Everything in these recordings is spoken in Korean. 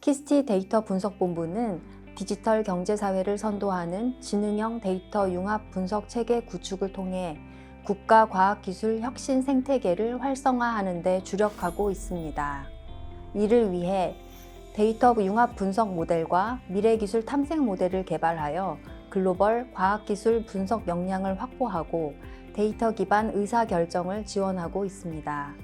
키스티 데이터 분석본부는 디지털 경제사회를 선도하는 지능형 데이터 융합 분석 체계 구축을 통해 국가 과학기술 혁신 생태계를 활성화하는 데 주력하고 있습니다. 이를 위해 데이터 융합 분석 모델과 미래기술 탐색 모델을 개발하여 글로벌 과학기술 분석 역량을 확보하고 데이터 기반 의사결정을 지원하고 있습니다.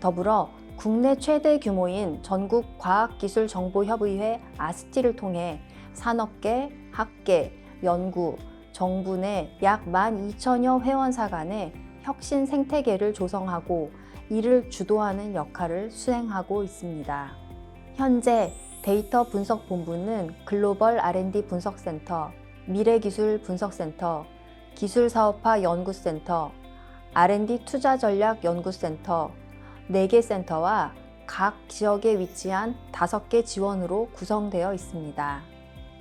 더불어 국내 최대 규모인 전국 과학기술정보협의회 아스티를 통해 산업계, 학계, 연구, 정부 내 약 12,000여 회원사 간의 혁신 생태계를 조성하고 이를 주도하는 역할을 수행하고 있습니다. 현재 데이터 분석 본부는 글로벌 R&D 분석센터, 미래기술 분석센터, 기술사업화 연구센터, R&D 투자 전략 연구센터, 4개 센터와 각 지역에 위치한 5개 지원으로 구성되어 있습니다.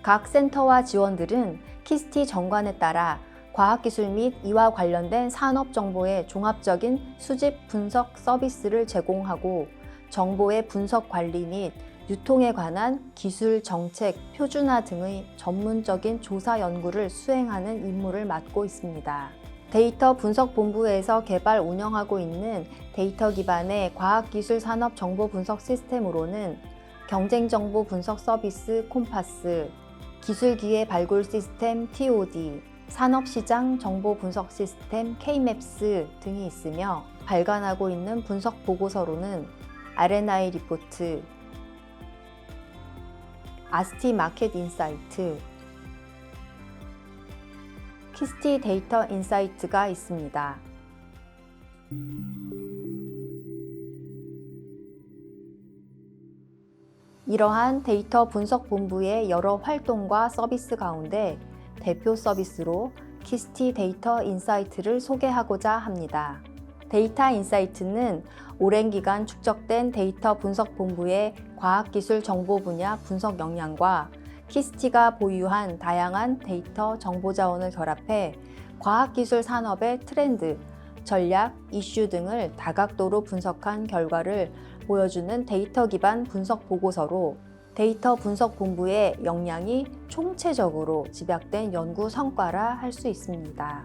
각 센터와 지원들은 키스티 정관에 따라 과학기술 및 이와 관련된 산업 정보의 종합적인 수집 분석 서비스를 제공하고 정보의 분석 관리 및 유통에 관한 기술 정책, 표준화 등의 전문적인 조사 연구를 수행하는 임무를 맡고 있습니다. 데이터 분석 본부에서 개발 운영하고 있는 데이터 기반의 과학기술 산업 정보 분석 시스템으로는 경쟁 정보 분석 서비스 콤파스, 기술 기회 발굴 시스템 TOD, 산업시장 정보 분석 시스템 KMAPS 등이 있으며 발간하고 있는 분석 보고서로는 R&I 리포트, 아스티 마켓 인사이트, 키스티 데이터 인사이트가 있습니다. 이러한 데이터 분석 본부의 여러 활동과 서비스 가운데 대표 서비스로 키스티 데이터 인사이트를 소개하고자 합니다. 데이터 인사이트는 오랜 기간 축적된 데이터 분석 본부의 과학기술 정보 분야 분석 역량과 키스티가 보유한 다양한 데이터 정보 자원을 결합해 과학기술 산업의 트렌드, 전략, 이슈 등을 다각도로 분석한 결과를 보여주는 데이터 기반 분석 보고서로 데이터 분석 본부의 역량이 총체적으로 집약된 연구 성과라 할 수 있습니다.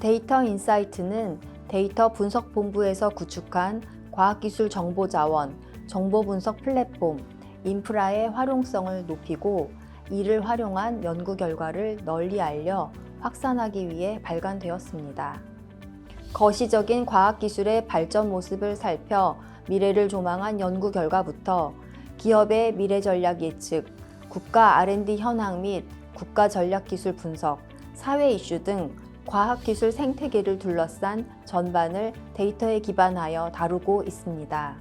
데이터 인사이트는 데이터 분석 본부에서 구축한 과학기술 정보 자원, 정보 분석 플랫폼, 인프라의 활용성을 높이고 이를 활용한 연구 결과를 널리 알려 확산하기 위해 발간되었습니다. 거시적인 과학기술의 발전 모습을 살펴 미래를 조망한 연구 결과부터 기업의 미래 전략 예측, 국가 R&D 현황 및 국가 전략 기술 분석, 사회 이슈 등 과학기술 생태계를 둘러싼 전반을 데이터에 기반하여 다루고 있습니다.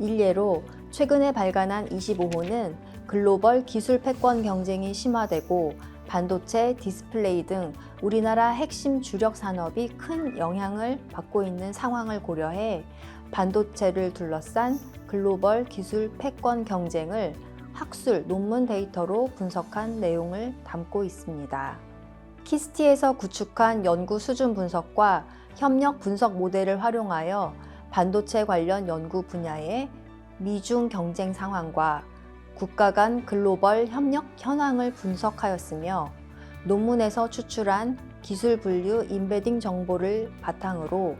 일례로 최근에 발간한 25호는 글로벌 기술 패권 경쟁이 심화되고 반도체, 디스플레이 등 우리나라 핵심 주력 산업이 큰 영향을 받고 있는 상황을 고려해 반도체를 둘러싼 글로벌 기술 패권 경쟁을 학술 논문 데이터로 분석한 내용을 담고 있습니다. 키스티에서 구축한 연구 수준 분석과 협력 분석 모델을 활용하여 반도체 관련 연구 분야의 미중 경쟁 상황과 국가 간 글로벌 협력 현황을 분석하였으며 논문에서 추출한 기술 분류 인베딩 정보를 바탕으로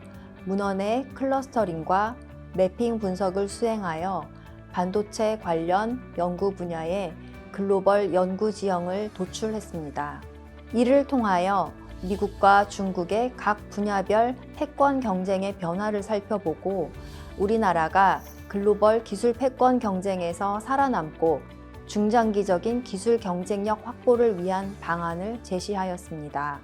문헌 의 클러스터링과 매핑 분석을 수행하여 반도체 관련 연구 분야의 글로벌 연구 지형을 도출했습니다. 이를 통하여 미국과 중국의 각 분야별 패권 경쟁의 변화를 살펴보고 우리나라가 글로벌 기술 패권 경쟁에서 살아남고 중장기적인 기술 경쟁력 확보를 위한 방안을 제시하였습니다.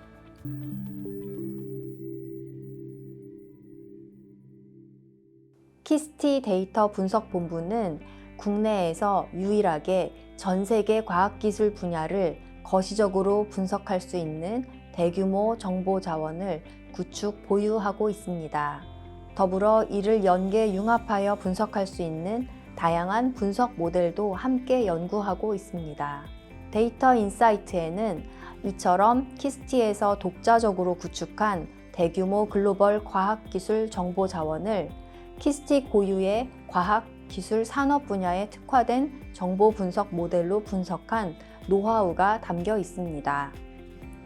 키스티 데이터 분석 본부는 국내에서 유일하게 전 세계 과학기술 분야를 거시적으로 분석할 수 있는 대규모 정보 자원을 구축 보유하고 있습니다. 더불어 이를 연계 융합하여 분석할 수 있는 다양한 분석 모델도 함께 연구하고 있습니다. 데이터 인사이트에는 이처럼 키스티에서 독자적으로 구축한 대규모 글로벌 과학기술 정보 자원을 키스티 고유의 과학 기술 산업 분야에 특화된 정보 분석 모델로 분석한 노하우가 담겨 있습니다.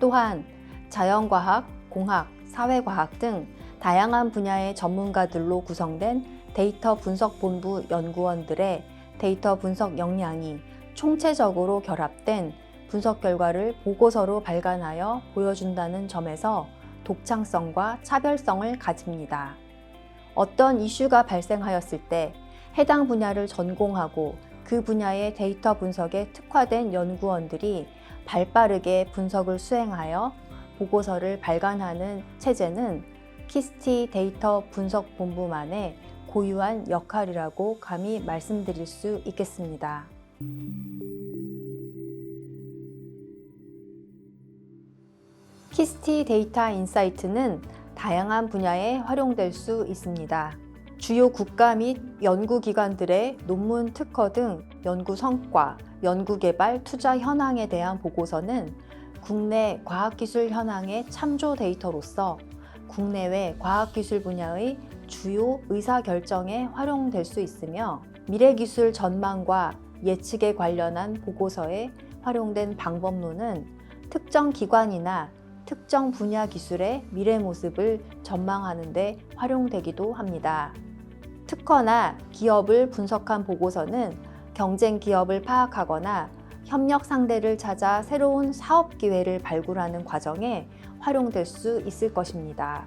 또한 자연과학, 공학, 사회과학 등 다양한 분야의 전문가들로 구성된 데이터 분석 본부 연구원들의 데이터 분석 역량이 총체적으로 결합된 분석 결과를 보고서로 발간하여 보여준다는 점에서 독창성과 차별성을 가집니다. 어떤 이슈가 발생하였을 때 해당 분야를 전공하고 그 분야의 데이터 분석에 특화된 연구원들이 발 빠르게 분석을 수행하여 보고서를 발간하는 체제는 키스티 데이터 분석 본부만의 고유한 역할이라고 감히 말씀드릴 수 있겠습니다. 키스티 데이터 인사이트는 다양한 분야에 활용될 수 있습니다. 주요 국가 및 연구기관들의 논문 특허 등 연구 성과, 연구개발 투자 현황에 대한 보고서는 국내 과학기술 현황의 참조 데이터로서 국내외 과학기술 분야의 주요 의사결정에 활용될 수 있으며 미래기술 전망과 예측에 관련한 보고서에 활용된 방법론은 특정 기관이나 특정 분야 기술의 미래 모습을 전망하는 데 활용되기도 합니다. 특허나 기업을 분석한 보고서는 경쟁 기업을 파악하거나 협력 상대를 찾아 새로운 사업 기회를 발굴하는 과정에 활용될 수 있을 것입니다.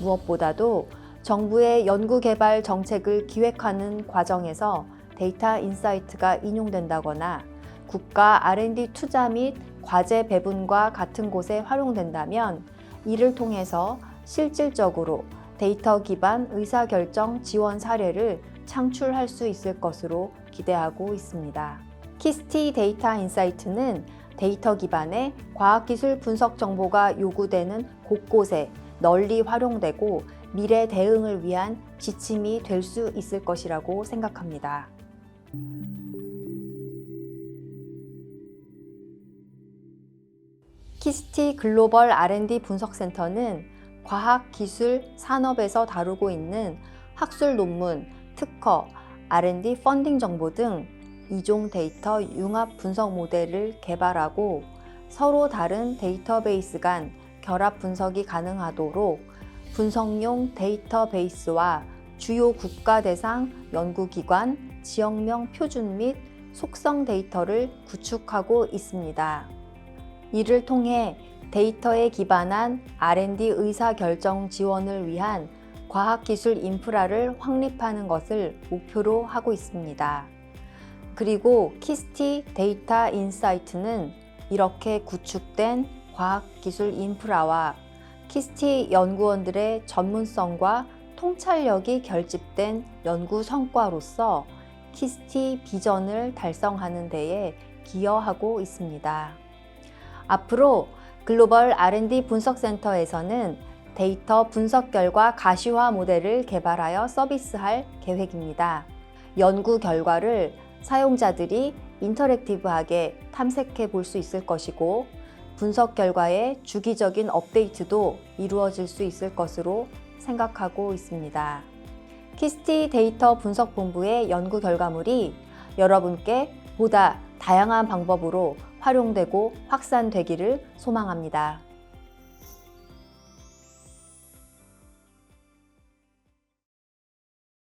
무엇보다도 정부의 연구개발 정책을 기획하는 과정에서 데이터 인사이트가 인용된다거나 국가 R&D 투자 및 과제 배분과 같은 곳에 활용된다면 이를 통해서 실질적으로 데이터 기반 의사결정 지원 사례를 창출할 수 있을 것으로 기대하고 있습니다. 키스티 데이터 인사이트는 데이터 기반의 과학기술 분석 정보가 요구되는 곳곳에 널리 활용되고 미래 대응을 위한 지침이 될 수 있을 것이라고 생각합니다. 키스티 글로벌 R&D 분석센터는 과학, 기술, 산업에서 다루고 있는 학술 논문, 특허, R&D 펀딩 정보 등 이종 데이터 융합 분석 모델을 개발하고 서로 다른 데이터베이스 간 결합 분석이 가능하도록 분석용 데이터베이스와 주요 국가 대상 연구기관, 지역명 표준 및 속성 데이터를 구축하고 있습니다. 이를 통해 데이터에 기반한 R&D 의사결정 지원을 위한 과학기술 인프라를 확립하는 것을 목표로 하고 있습니다. 그리고 키스티 데이터 인사이트는 이렇게 구축된 과학기술 인프라와 키스티 연구원들의 전문성과 통찰력이 결집된 연구 성과로서 키스티 비전을 달성하는 데에 기여하고 있습니다. 앞으로 글로벌 R&D 분석센터에서는 데이터 분석 결과 가시화 모델을 개발하여 서비스할 계획입니다. 연구 결과를 사용자들이 인터랙티브하게 탐색해 볼 수 있을 것이고 분석 결과의 주기적인 업데이트도 이루어질 수 있을 것으로 생각하고 있습니다. 키스티 데이터 분석 본부의 연구 결과물이 여러분께 보다 다양한 방법으로 활용되고 확산되기를 소망합니다.